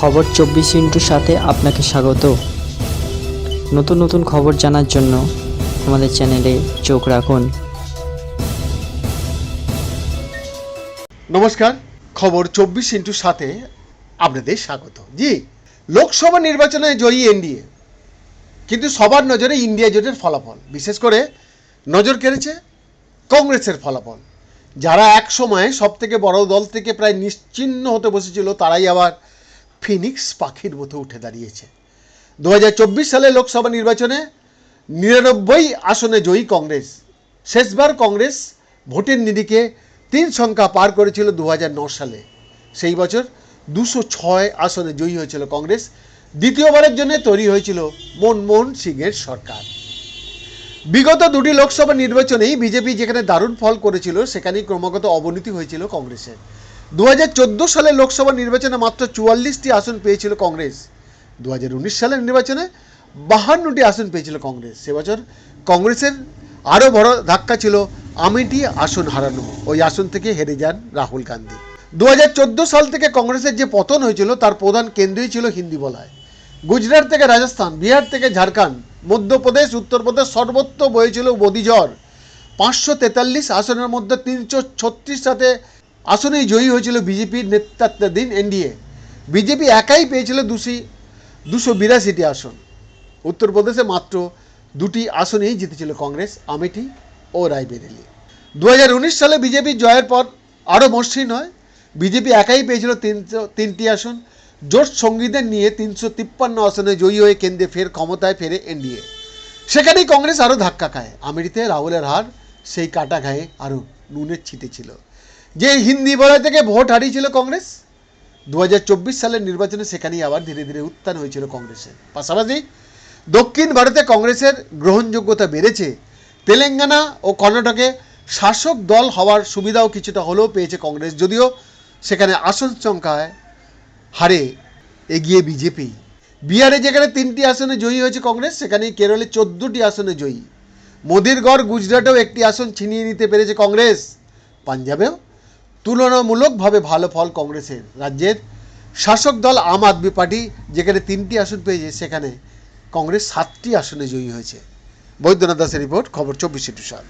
খবর চব্বিশ ইন্টুর সাথে আপনাকে স্বাগত। নতুন নতুন খবর জানার জন্য আমাদের চ্যানেলে চোখ রাখুন। নমস্কার, খবর চব্বিশ ইন্টুর সাথে আপনাদের স্বাগত। জি, লোকসভা নির্বাচনে জয়ী এনডিএ। কিন্তু সবার নজরে ইন্ডিয়া জোটের ফলাফল। বিশেষ করে নজর কেড়েছে কংগ্রেসের ফলাফল। যারা এক সময় সব থেকে বড় দল থেকে প্রায় নিশ্চিহ্ন হতে বসেছিল, তারাই আবার ফিনিক্স পাখির মতো উঠে দাঁড়িয়েছে। দুহাজার চব্বিশ সালে লোকসভা নির্বাচনে নিরানব্বই আসনে জয়ী কংগ্রেস। শেষবার কংগ্রেস ভোটের নিরিখে তিন সংখ্যা পার করেছিল দু সালে। সেই বছর দুশো ছয় আসনে জয়ী হয়েছিল কংগ্রেস। দ্বিতীয়বারের জন্য তৈরি হয়েছিল মনমোহন সিংয়ের সরকার। বিগত দুটি লোকসভা নির্বাচনেই বিজেপি যেখানে দারুণ ফল করেছিল, সেখানেই ক্রমাগত অবনতি হয়েছিল কংগ্রেসের। দু সালের লোকসভা নির্বাচনে মাত্র চুয়াল্লিশটি আসন পেয়েছিল কংগ্রেস। দু হাজার উনিশ সালের নির্বাচনে বাহান্নটি আসন পেয়েছিল কংগ্রেস। সে বছর কংগ্রেসের আরও বড় ধাক্কা ছিল আমিটি আসন হারানো। ওই আসন থেকে হেরে যান রাহুল গান্ধী। দু হাজার চোদ্দ সাল থেকে কংগ্রেসের যে পতন হয়েছিল, তার প্রধান কেন্দ্রই ছিল হিন্দি বলায়। গুজরাট থেকে রাজস্থান, বিহার থেকে ঝাড়খণ্ড, মধ্যপ্রদেশ, উত্তরপ্রদেশ সর্বত্র বয়েছিল বদিঝড় পাঁচশো তেতাল্লিশ আসনের মধ্যে তিনশো ছত্রিশ সাথে আসনেই জয়ী হয়েছিল বিজেপির নেতৃত্বাধীন এনডিএ। বিজেপি একাই পেয়েছিল দুশি, দুশো বিরাশিটি আসন। উত্তরপ্রদেশে মাত্র দুটি আসনেই জিতেছিল কংগ্রেস, আমেঠি ও রায়বেরেলি। দু সালে বিজেপি জয়ের পর আরও মসৃণ হয়। বিজেপি একাই পেয়েছিল তিনশো, তিনটি আসন। জোট সঙ্গীদের নিয়ে তিনশো তিপ্পান্ন আসনে জয়ী হয়ে কেন্দ্রে ফের ক্ষমতায় ফেরে এনডিএ। সেখানেই কংগ্রেস আরও ধাক্কা খায়। আমেরিতে রাহুলের হার সেই কাটা খায়ে আরও নুনের ছিটে ছিল। যে হিন্দি বলা থেকে ভোট হারিয়েছিল কংগ্রেস দু হাজার চব্বিশ সালের নির্বাচনে সেখানেই আবার ধীরে ধীরে উত্থান হয়েছিল কংগ্রেসের। পাশাপাশি দক্ষিণ ভারতে কংগ্রেসের গ্রহণযোগ্যতা বেড়েছে। তেলেঙ্গানা ও কর্ণাটকে শাসক দল হওয়ার সুবিধাও কিছুটা হলেও পেয়েছে কংগ্রেস, যদিও সেখানে আসন সংখ্যায় হারে এগিয়ে বিজেপি। বিহারে যেখানে তিনটি আসনে জয়ী হয়েছে কংগ্রেস, সেখানেই কেরলে চোদ্দোটি আসনে জয়ী। মোদির গড় গুজরাটেও একটি আসন ছিনিয়ে নিতে পেরেছে কংগ্রেস। পাঞ্জাবেও তুলনামূলকভাবে ভালো ফল কংগ্রেসের রাজ্যের শাসক দল আম আদমি পার্টি, যেখানে তিনটি আসন পেয়েছে, সেখানে কংগ্রেস সাতটি আসনে জয়ী হয়েছে। বৈদ্যনাথ দাসের রিপোর্ট, খবর চব্বিশে টুসার